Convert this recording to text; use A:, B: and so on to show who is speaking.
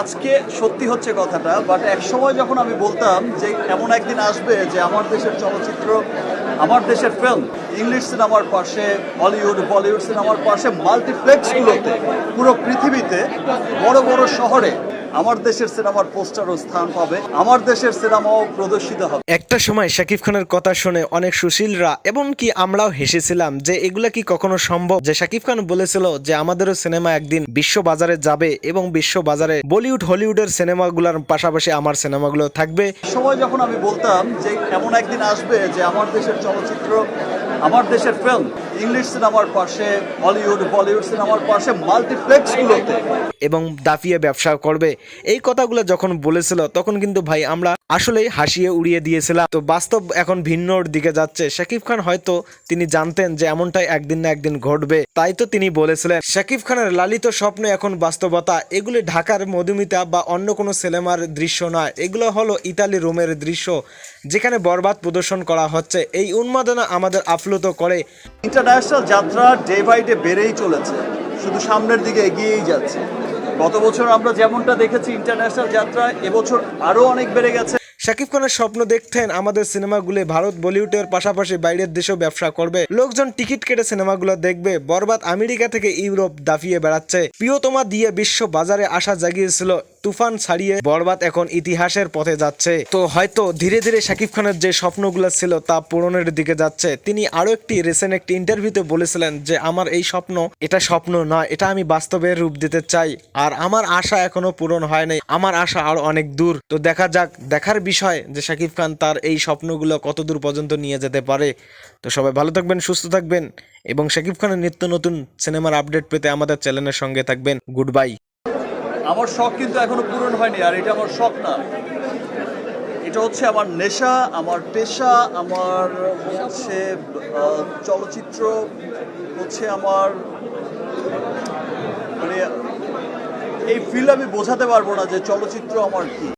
A: আজকে সত্যি হচ্ছে কথাটা বাট এক সময় যখন আমি বলতাম যে এমন একদিন আসবে যে আমার দেশের চলচ্চিত্র, আমার দেশের ফিল্ম ইংলিশ সিনেমার পাশে হলিউড বলিউড সিনেমার পাশে মাল্টিপ্লেক্সগুলোতে পুরো পৃথিবীতে, বড় বড় শহরে আমার দেশের সিনেমার পোস্টারও স্থান পাবে। আমার দেশের সিনেমাও প্রদর্শিত হবে।
B: একটা সময় শাকিব খানের কথা শুনে অনেক সুশীলরা এমনকি আমরাও হেসেছিলাম যে এগুলা কি কখনো সম্ভব? যে শাকিব খান বলেছিল যে আমাদেরও সিনেমা একদিন বিশ্ব বাজারে যাবে এবং বিশ্ব বাজারে বলিউড হলিউডের সিনেমাগুলোর পাশাপাশি আমার সিনেমাগুলো থাকবে।
A: সময় যখন আমি বলতাম যে এমন একদিন আসবে যে আমার দেশের চলচ্চিত্র আমার দেশের ফিল্ম ইংলিশ সিনেমার পাশে, হলিউড, বলিউড সিনেমার পাশে মাল্টিপ্লেক্সগুলোতে।
B: এবং দাফিয়ে ব্যবসা করবে। এই কথাগুলো যখন বলেছিল, তখন কিন্তু ভাই আমরা আসলেই হাসিয়ে উড়িয়ে দিয়েছিলাম। তো বাস্তব এখন ভিন্নর দিকে যাচ্ছে। শাকিব খান হয়তো তিনি জানতেন যে এমনটাই একদিন না একদিন ঘটবে। তাই তো তিনি বলেছিলেন, শাকিব খানের লালিত স্বপ্ন এখন বাস্তবতা। এগুলি ঢাকার মধুমিতা বা অন্য কোনো সিনেমার দৃশ্য নয়। এগুলো হলো ইতালি রোমের দৃশ্য, যেখানে বরবাদ প্রদর্শন করা হচ্ছে। এই উন্মাদনা আমাদের আপ্লুত করে।
A: ইন্টারন্যাশনাল যাত্রা ডে বাই ডে বেড়েই চলেছে। শুধু সামনের দিকে এগিয়েই যাচ্ছে। গত বছর আমরা যেমনটা দেখেছি, ইন্টারন্যাশনাল যাত্রা এবছর আরও অনেক বেড়ে গেছে।
B: শাকিব খানের স্বপ্ন দেখতেন আমাদের সিনেমাগুলো ভারত, বলিউডের পাশাপাশি বাইরের দেশেও ব্যবসা করবে। লোকজন টিকিট কেটে সিনেমাগুলো দেখবে। বরবাদ আমেরিকা থেকে ইউরোপ দাফিয়ে বেড়াচ্ছে। প্রিয়তমা দিয়ে বিশ্ব বাজারে আশা জাগিয়েছিল তুফান ছাড়িয়ে বরবাদ এখন ইতিহাসের পথে যাচ্ছে। তো হয়তো ধীরে ধীরে শাকিব খানের যে স্বপ্নগুলো ছিল তা পূরণের দিকে যাচ্ছে। তিনি আরও একটি রিসেন্ট একটি ইন্টারভিউতে বলেছিলেন যে, আমার এই স্বপ্ন এটা স্বপ্ন নয়, এটা আমি বাস্তবের রূপ দিতে চাই। আর আমার আশা এখনও পূরণ হয়নি আমার আশা আরও অনেক দূর। তো দেখা যাক, দেখার বিষয় যে শাকিব খান তার এই স্বপ্নগুলো কত দূর পর্যন্ত নিয়ে যেতে পারে। তো সবাই ভালো থাকবেন, সুস্থ থাকবেন এবং শাকিব খানের নিত্য নতুন সিনেমার আপডেট পেতে আমাদের চ্যানেলের সঙ্গে থাকবেন। গুড বাই
A: আমার শখ কিন্তু এখনও পূরণ হয়নি, আর এটা আমার শখ না। এটা হচ্ছে আমার নেশা, আমার পেশা, আমার হচ্ছে চলচ্চিত্র, হচ্ছে আমার মানে এই ফিল আমি বোঝাতে পারব না যে চলচ্চিত্র আমার কি।